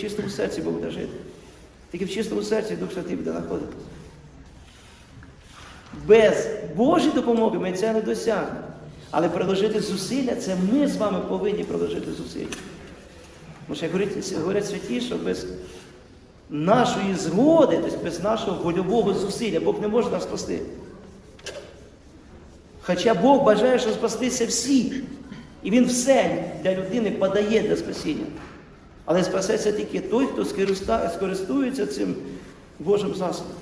в чистому серці Бог буде жити. Тільки в чистому серці Дух Святий буде знаходитися. Без Божої допомоги ми це не досягнемо. Але приложити зусилля, це ми з вами повинні приложити зусилля. Тому що говорять, говорять святі, що без нашої згоди, тобто без нашого вольового зусилля, Бог не може нас спасти. Хоча Бог бажає, щоб спастися всі. І Він все для людини подає для спасіння. Але спасеться тільки той, хто скористується цим Божим засобом.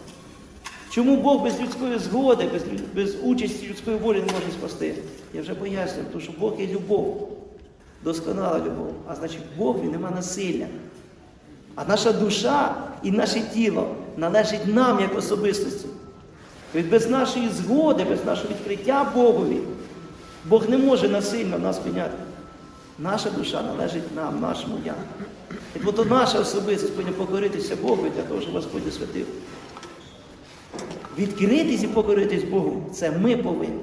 Чому Бог без людської згоди, без, без участі людської волі не може спасти? Я вже пояснюю, тому що Бог є любов, досконала любов. А значить, в Богові нема насилля. А наша душа і наше тіло належить нам як особистості. Від без нашої згоди, без нашого відкриття Богові, Бог не може насильно нас міняти. Наша душа належить нам, нашому я. І от наша особистість повинна покоритися Богу для того, щоб Господь освятив. Відкритись і покоритись Богу це ми повинні.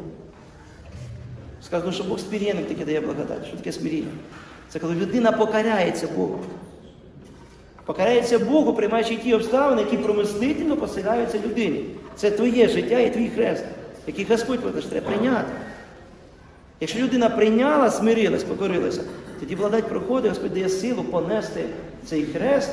Сказано, що Бог смиренник таки дає благодать. Що таке смиріння? Це коли людина покоряється Богу. Покарається Богу, приймаючи ті обставини, які промислительно поселяються людині. Це твоє життя і твій хрест, який Господь треба прийняти. Якщо людина прийняла, смирилась, покорилася, тоді благодать проходить, Господь дає силу понести цей хрест.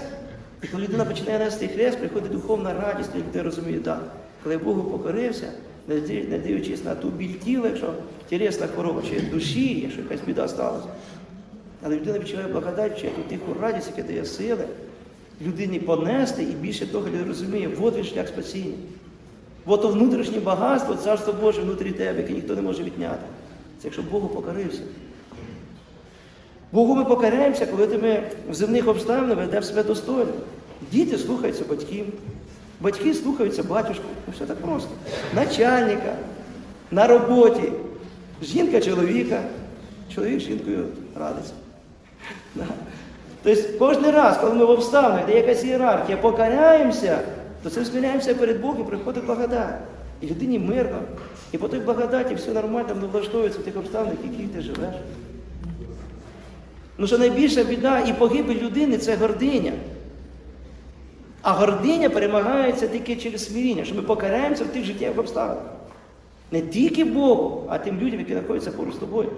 І коли людина починає нести хрест, приходить духовна радість, людина розуміє, так, коли Богу покорився, не ди- не дивлячись на ту біль тіла, якщо тілесна хвороба, чи душі, якщо якась біда сталася. Але людина відчуває благодать, чи ту тиху радість, яка дає сили людині понести, і більше того, людина розуміє, от він шлях спасіння. От то внутрішнє багатство, царство Боже внутрі тебе, яке ніхто не може відняти. Це якщо Богу покорився. Богу ми покараємося, коли ти ми в земних обставинах ведемо себе достойно. Діти слухаються батьків, батьки слухаються батюшку. Ну, все так просто. Начальника, на роботі, жінка чоловіка, чоловік з жінкою радиться. Тобто кожен раз, коли ми в обставинах, де якась ієрархія, покараємося, то це схиляємося перед Богом і приходить благодать. І людині мирно. І по той благодаті все нормально влаштовується в тих обставинах, в яких ти живеш. Ну що найбільша біда і погибель людини це гординя. А гординя перемагається тільки через смиріння, що ми покараємося в тих життєвих обставинах. Не тільки Богу, а тим людям, які знаходяться поруч з тобою.